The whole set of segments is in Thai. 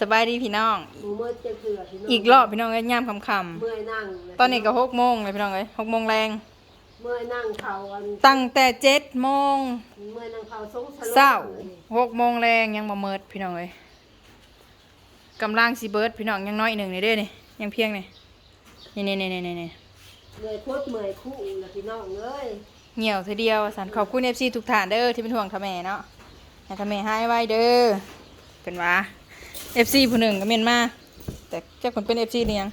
สบายดีพี่น้อง หมูเมื่อจะเถื่อพี่น้องอีกรอบพี่น้องเอ้ยย่ำคำเมื่อยนั่งๆตอนนี้ก็หกโมงเลยพี่น้องเอ้ยหกโมงแรง เมื่อยนั่งเขาอันตั้งแต่เจ็ดโมงเมื่อยนั่งเขาสงสลบเศร้าหกโมงแรงยังบ่เมิดพี่น้องเอ้ยกำลังสิเบิดพี่น้องยังน้อยหนึ่งนี่เด้นี่ยังเพียงนี่นี่นี่นี่นี่นี่เมื่อยโคตรเมื่อยคู่นะพี่น้องเอ้ยเหี่ยวทีเดียวสันขอบคุณเอฟซีทุกท่านเด้อที่เป็นห่วงทำแม่เนาะให้ทำแม่ให้ไว้เด้อเป็นว่า เอฟซีผู้หนึ่งก็เมนมาแต่เจ้าคนเป็นเอฟซีนี่ยัง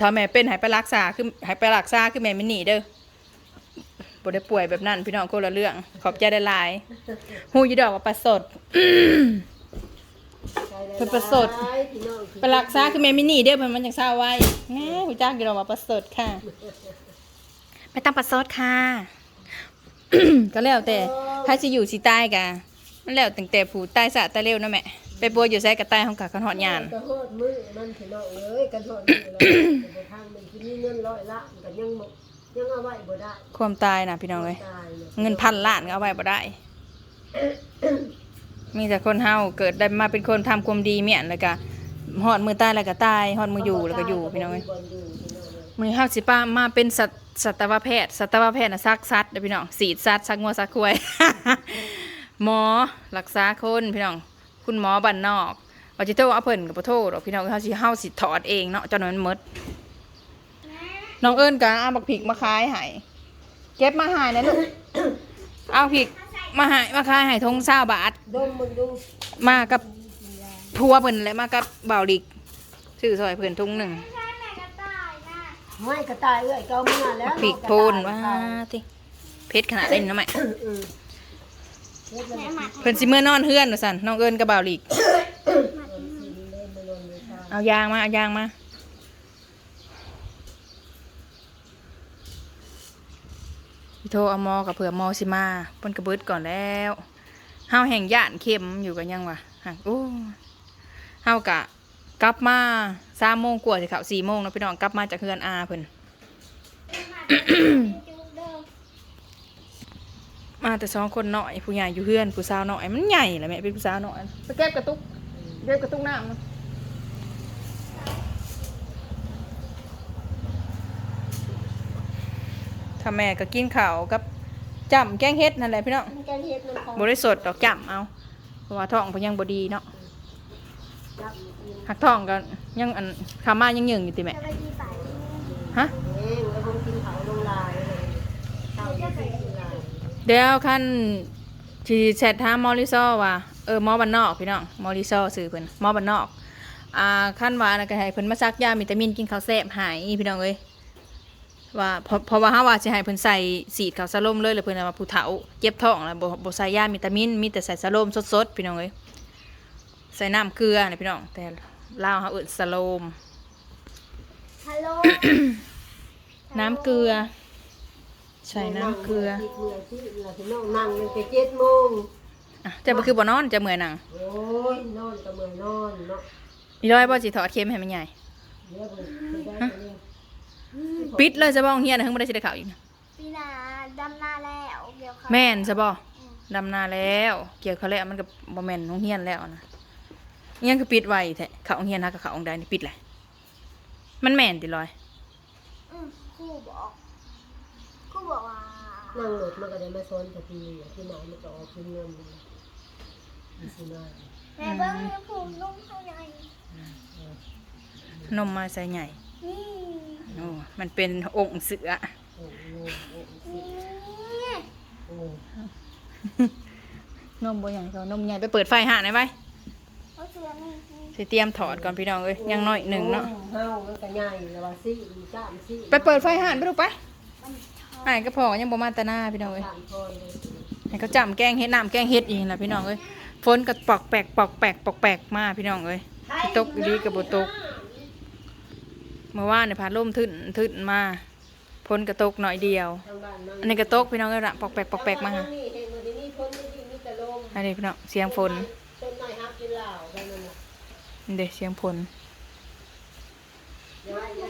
ถ้าแม่เป็นหายไปรักษาคือหายไปรักษาคือแม่ไม่หนีเด้อบ่ได้ป่วยแบบนั้น พี่น้องคนละเรื่อง ขอบใจได้หลายหูยดอกว่าประสดเพิ่นประสดพี่น้องไปรักษาคือแม่ไม่หนีเด้อเพิ่นมันจังเศร้าไว้แง่หูจ้างกี่ดอกว่าประสดค่ะไปตามประสดค่ะก็แล้วแต่ถ้าจะอยู่สิใต้กันแล้วตั้งแต่ผู้ใต้สะใต้เร็วนะแม่ ไปบัวอยู่ไสกับใต้ของกะกันหอดยานกระโหดมือมันพี่น้องเอ้ยกระโหดมือแล้วแต่ทางมันที่นี่เงินร้อยละมันก็ยังบ่ยังเอาไว้บ่ได้ความตายนะพี่น้องเอ้ยตายเนี่ยเงินพันล้านก็เอาไว้บ่ได้ มีแต่คนเฮาเกิดได้มาเป็นคนทำความดีเมียนแล้วก็ฮอดมือตายแล้วก็ตายฮอดมืออยู่แล้วก็อยู่พี่น้องเอ้ยบ่อยู่พี่น้องเอ้ยมือเฮาสิป้ามาเป็นสัตสัตวแพทย์สัตวแพทย์น่ะซักสัตว์เด้อพี่น้องสีดสัตว์ซักงัวซักควายหมอรักษาคนพี่น้อง คุณหมอบ้านนอกเอาจิโทรเอาเพิ่นกับบ่โทษหรอกพี่น้องเฮาสิเฮาสิถอดเองเนาะจนมันหมดน้องเอิ้นก็เอาบักพริกมาขายให้เก็บมาให้นะลูกเอาพริกมาให้มาขายให้ทง20บาทดมมึงดูมากับพัวเพิ่นและมากับเบาลิกซื้อซอยเพิ่นทุงหนึ่งไม่กระต่ายเอ้ยเกาเมื่อแล้วปีกโพนว่าติเพชรขนาดนี้เนาะแม่อืม เพิ่นสิเมื่อนอนเฮือนว่าซั่นน้องเอิญกับบ่าวหลีก เอายางมาเอายางมาพี่โทรเอามอกับเผื่อมอสิมาเพิ่นกระเบิดก่อนแล้วเฮาแห่งย่านเข็มอยู่กันยังวะหักโอ้เฮากะกลับมาสามโมงกว่าสิเขาสี่โมงเนาะพี่น้องกลับมาจากเฮือนอาเพิ่น มาแต่สองคนหน่อยผู้ใหญ่อยู่เฮือนผู้สาวหน่อยมันใหญ่แหละแม่เป็นผู้สาวหน่อยไปเก็บกระตุกเก็บกระตุกน้ำมาถ้าแม่ก็กินข้าวกับจำแกงเฮ็ดนั่นแหละพี่น้องมันแกงเฮ็ดมันของบริสดดอกจำเอาเพราะว่าท้องเพิ่นยังบดีเนาะยับหักท้องก็ยังอันขามายังหยึงอยู่ติแม่ฮะ เองแล้วผมกินเขาลงลายเลยข้าวที่กินลาย เดี๋ยวขั้นที่แชทถามมอริซอว่าเออหมอบันนอกพี่น้องมอริซอซื้อเพิ่นหมอบันนอกอ่าขั้นว่านะก็ให้เพิ่นมาซักยาวิตามินกินข้าวแซ่บหายพี่น้องเอ้ยว่าเพราะเพราะว่าเฮาว่าสิให้เพิ่นใส่สีดข้าวสะลมเลยแล้วเพิ่นว่าผู้เฒ่าเจ็บท้องแล้วบ่บ่ใส่ยาวิตามินมีแต่ใส่สะลมสดๆพี่น้องเอ้ยใส่น้ำเกลือนะพี่น้องแต่ลาวเฮาเอิ้นสะโลมฮัลโหลน้ำเกลือ ใส่น้ำเกลือที่เมื่อยที่เราที่น้องนั่งมันไปเจ็ดโมงอะจะบ่คือบ่นอนจะเมื่อยหนังโอ้ยนอนก็เมื่อยนอนเนาะอีร้อยบ่สิถอดเข็มให้มันใหญ่เดี๋ยวมันไปได้ตัวนี้ปิดเลยจะบ้องเฮียนะเพิ่งไม่ได้สิได้ข่าวอีกนะปีหนาดำนาแล้วเดี๋ยวเขาแม่นจะบ่ดำนาแล้ว เกี่ยวเขาแล้วมันกับบ่แม่นโรงเฮียนแล้วนะอิหยังคือปิดไว้แท้เขาโรงเฮียนฮะกับเขาองใดนี่ปิดเลยมันแม่นติลอย อืมครูบอก ครูบอกว่านั่งรถมันก็ได้มาซ้อนกับพี่ที่ไหนมันจะออกขึ้นเงินมันมีสิมาแม่เบิ้งมีผูกนุ่มเท่าไหร่นมมาใส่ใหญ่นี่โอ้มันเป็นองค์เสือโอ้โหโอ้โหนี่โอ้นมบ่ใหญ่เขานมใหญ่ไปเปิดไฟหาหน่อยไว้เขาเสือนี่นี่สิเตรียมถอดก่อนพี่น้องเอ้ยยังน้อยหนึ่งเนาะเฮามันก็ใหญ่แล้วว่าสิจ้ามสิไปเปิดไฟหานไปลูกไป อ้ายก็พอยังบ่มาแตาหน้าพี่น้องเอ้ยสามคนเลยให้เขาจำแกงเฮ็ดน้ำแกงเฮ็ดอีกล่ะพี่น้องเอ้ยฝนก็ปอกแปกปอกแปกปอกแปกมาพี่น้องเอ้ยตกอีก็บ่ตกเมื่อวานเนี่ยพาล่มทึนทึนมาฝนก็ตกหน่อยเดียวทางบ้านมันอันนี้ก็ตกพี่น้องเอ้ยละปอกแปกปอกแปกมาทฮะงนี่เห็นว่าที่นี่คนไม่ดีมีแต่ลมอันนี้พี่น้องเสียงฝนเด้นั่นน่ะนี่เด้เสียงฝน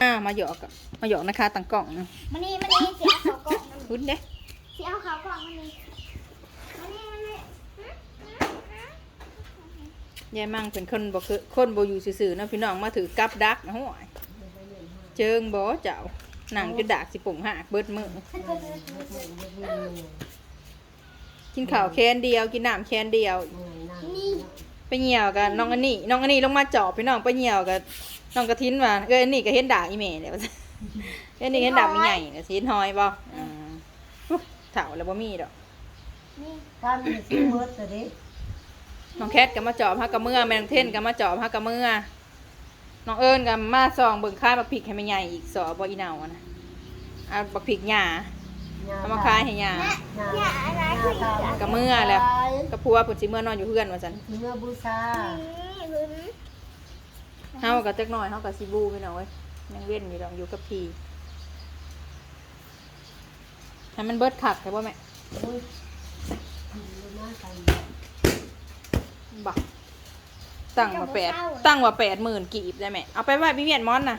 อ่ามาหยอกมาหยอกนะคะตังกล่องมันนี่มันนี่เสียเขา กล่องมันหุ้นเด้เสียเขากล่องมันนี่มันนี่มันนี่ยายมั่งเป็นคนบ่คือคนบ่อยู่ซื่อๆเนาะพี่น้องมาถือกับดักโอ้ยเจิงบ่เจ้าหนังจะดากสิปุ่งหักเบิดมือกินข้าวแคนเดียว กินน้ำแคนเดียวไปเหี่ยวกันน้องอันนี้น้องอันนี้ลงมาจอบพี่น้องไปเหี่ยวกับน้องกระทินว่าเอ้ยอันนี้ก็เห็นด่างอีเมลเลยว่าซั่น เอ้ยอันนี้เห็นด่างมีใหญ่ก็สิเห็นหอยบ่อ่าอุ๊ยเฒ่าแล้วบ่มีดอกนี่ท่านมีซื้อเมิดแต่เด็กน้องแคทก็มาจอบฮักกะเมื่อแม่นางเท่นก็มาจอบฮักกะเมื่อน้องเอิญก็มาซองเบิ่งค่ายบักพริกให้แม่ใหญ่อีกสอบ่อีเนาอะนะเอาบักพริกหญ้าเอามาขายให้หญ้าอย่าอะไรคืออย่าก็เมื่อแล้วก็ผัวเพิ่นสิเมื่อนอนอยู่เฮือนว่าซั่นเมื่อบูชานี่หึงเฮาก็จักหน่อยเฮาก็สิบูพี่น้องเว้ยยังเว้นอยู่ดอกอยู่กับพี่ ให้มันเบิดคักใช่บ่แม่อุ้ยอยู่หน้ากันบักตั้งว่าแปดตั้งว่าแปดหมื่นกีบได้ไหมเอาไปไว้พี่เวียนมอนนะ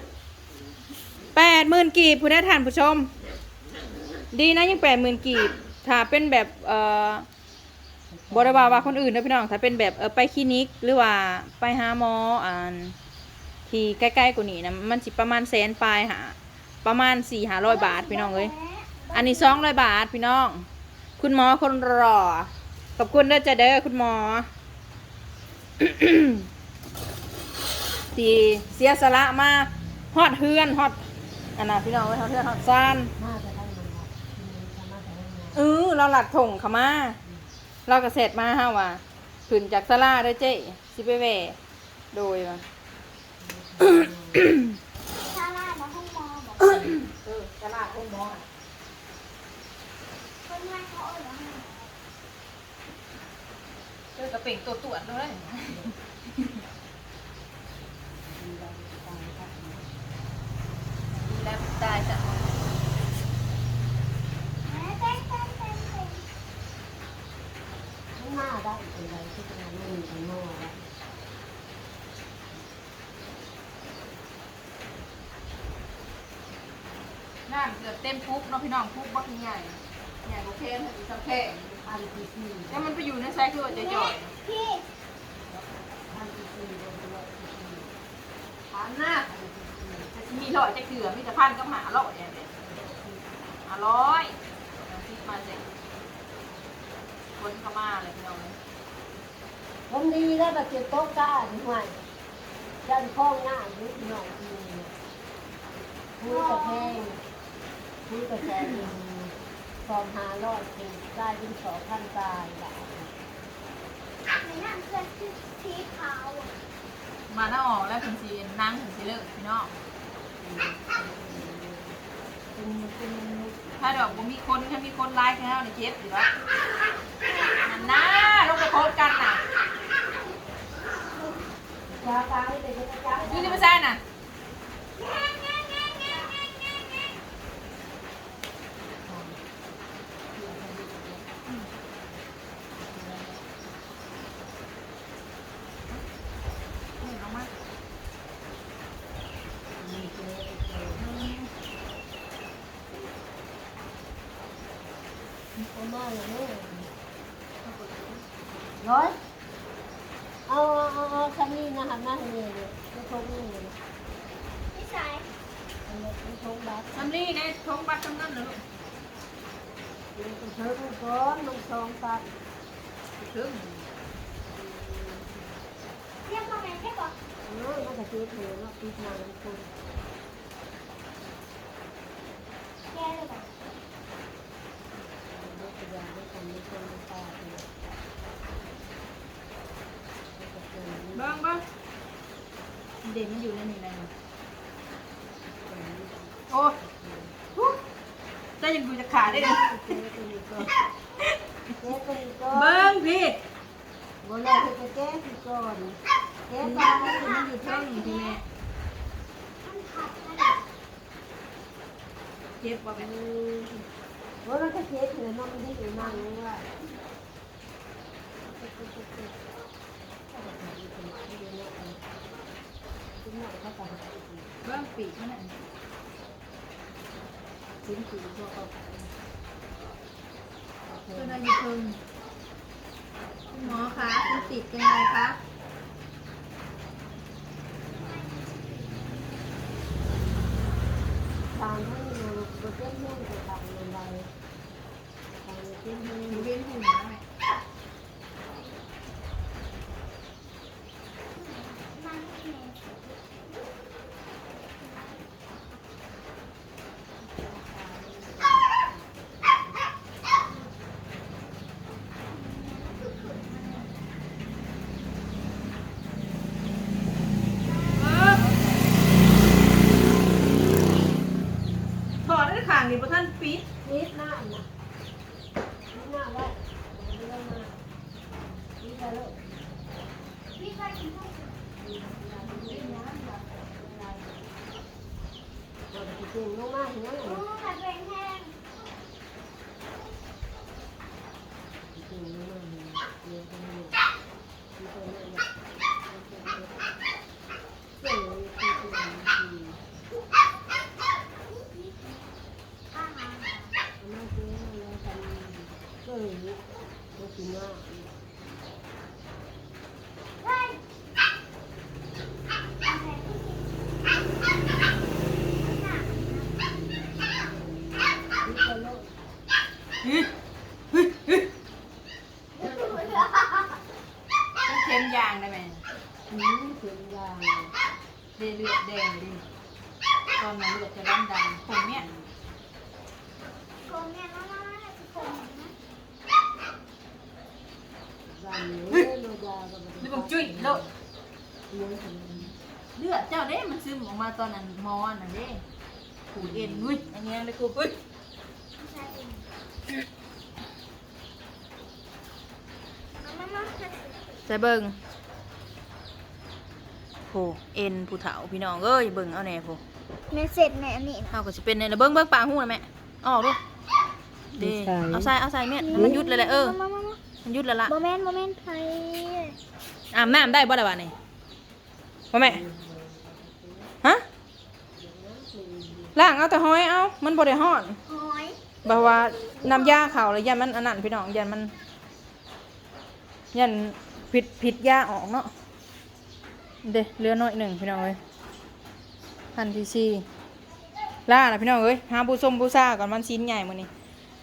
แปดหมื่นกีบผู้ได้ทานผู้ชม ดีนะยังแปดหมื่นกีบ ถ้าเป็นแบบเอ่อบริวาว่าคนอื่นนะพี่น้องถ้าเป็นแบบเออไปคลินิก หรือว่าไปหาหมออ่านที่ใกล้ๆกว่านี้นะมันสิประมาณแสนปลายหาประมาณสี่หาร้อยบาทพี่น้องเอ้ย อันนี้สองร้อยบาทพี่น้อง คุณหมอคนรอ ขอบคุณเด้อจ้ะเด้อคุณหมอสีเสียสละมาฮอดเฮือนฮอดอันน่ะพี่น้องไว้ฮอดเฮือนฮอดซานมาแต่ท่านมันครับมาแต่ท่านมันเออเราหลักถงเขามา เราก็เสร็จมาฮะว่าขึ้นจากสลาได้อเจ๊สิไปแหวโดยว่าชาลามาห้องหมอบอกเออสลาคงมองคนงานเขาเอ่ยว่าให้ เจอกระเป่งตัวตรวจเลยดีแล้วตายจ้ะแม่เต้นเต้นเต้นเต้นหน้าได้เป็นไรที่จะไม่มีเป็นโม่ได้น้ำเกือบเต็มปุ๊บเนาะพี่น้องปุ๊บบักใหญ่ ใหญ่กว่าเพนอีกสักแค่อันที่สี่แล้วมันไปอยู่ในไซส์คือว่าจะจ่อยพี่อันที่สี่รวมตัวที่สี่ฐานหน้าจะมีหลอดจะเกลือมีแต่พันก็หาหลอดเนี่ยเด็ดหาร้อยเอาซิมาเสร็จคนเข้ามาเลยพี่น้องเลยผมดีแล้วแบบเจ็บโต๊ะก้าด้วยยันข้องหน้ายุบหน่อยทีพูดกระแพงพูดกระแพง สองหาลอดเป็นได้เป็นสองพันตายแบบในนั่นเพื่อนชื่อสีขาวอะมาหน้าออกแล้วถึงสีนั่งถึงสีเลิกพี่น้องเป็นเป็นถ้าดอกบ่มีคนถ้ามีคนไล่แค่เท่านี้เจ็บอยู่วะนั่นนะลงไปโคตกันน่ะยาตายแต่ก็จะย้ายนี่นี่ไม่ใช่น่ะนี่ลงมา เอามาเลยเนี่ย ร้อยเอาเอาเอาคันนี้นะคะหน้าให้เนี่ยเลยไม่ทงนี่เลยพี่ชายอันนี้ไม่ทงบัตรทำนี่ในทงบัตรทำนั่นเหรอลูกมันเชิญก้อนมันสองตัดถึงเรียกว่าไงได้บอกเนาะมันก็คือเถือเนาะปีหน้ามันคง แกเลยบอก เด็กยาไม่ทำไม่ทำไม่ตาเลย เบ้างบ้างเด่นมันอยู่ในนี่เลย โอ้ได้ยังดูจะขาดได้เลยเจ๊ตัวนี้ก็เจ๊ตัวนี้ก็เบิ้งพี่บนเราคือเจ๊ที่ก่อนเจ๊มันตามันอยู่เทิงพี่แม่เจ็บว่าเป็นว่ามันก็เจ๊เถือน้องมันได้อนั่งเลยว่าเบิ้งปีกมันน่ะ ชิ้นคือพวกเขาขายก็ได้ยินคุณหมอคะคุณติดยังไงคะบางท่านเราเปลี่ยนหุ้นกับบางอะไรบางเปลี่ยนหุ้นเปลี่ยนหุ้น เยอะจังเลยกินไปเลยเจ๋งเลยกินไปเลย อาหาร มาเจ๊มาแล้วกันเจ๋งก็กินว่า เฮ้ยอะไรที่กินน่ะ กินไปเลย ต้องเค็มยางได้ไหม อืมเสียงยาง เลือดเลือดแดงดิตอนนั้นเลือดจะดำดำผมเนี่ย โกงเนี่ยน้องๆน่าจะโกงนะ ยางเนื้อโนยาก็ไม่ นี่ ได้ ผมจุ้ยโลด เนื้อถึงเลือดเจ้าเด้มันซึมออกมาตอนนั้นมอน่ะเด้ขูดเอ็นนุ้ยอันเนี้ยเลยกูเฮ้ยไม่ใช่เองมามามาใส่เบิ่งโหเอ็นผู้เฒ่าพี่น้องเอ้ยเบิ่งเอาแน่ผู้เมสเสร็จแม่นี่นะเฮาก็สิเป็นในระเบิ่งเบิ่งปากหูน่ะแม่ออกดูเด้เอาใส่เอาใส่แม่ให้มันหยุดเลยแหละเออมามามามันหยุดแล้วล่ะโมเมนต์โมเมนต์ไทยอาบน้ำได้บ่ล่ะบัดนี้ บ่แม่ ฮะล้างเอาแต่ห้อยเอา มันบ่ได้ฮ้อนหอยบ่ว่าน้ำยาเขาแล้วยันมันอันนั้นพี่น้องยันมันยันผิดผิดยาออกเนาะ เด้เหลือน้อยหนึ่งพี่น้องเอ้ยพันที่สี่ล่าละพี่น้องเอ้ยหาบูส้มบูซ่าก่อนมันชิ้นใหญ่มื้อนี้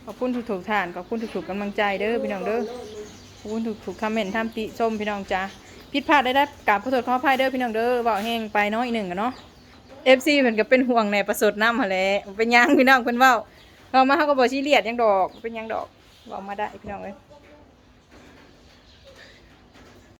ขอบคุณทุกๆท่านขอบคุณทุกๆกำลังใจเด้อพี่น้องเด้อขอบคุณทุกๆคอมเมนต์ทำติส้มพี่น้องจ้า ผิดพลาดได้ได้กราบขอโทษขออภัยเด้อพี่น้องเด้อเบาแห้งไปน้อยหนึ่งกันเนาะเอฟซีเพิ่นก็เป็นห่วงในประสดน้ำหั่นแหละเป็นหยังพี่น้องเพิ่นเว้าเรามาเขาก็บอกชี้เลียดหยังดอกเป็นหยังดอกบอกมาได้พี่น้องเลย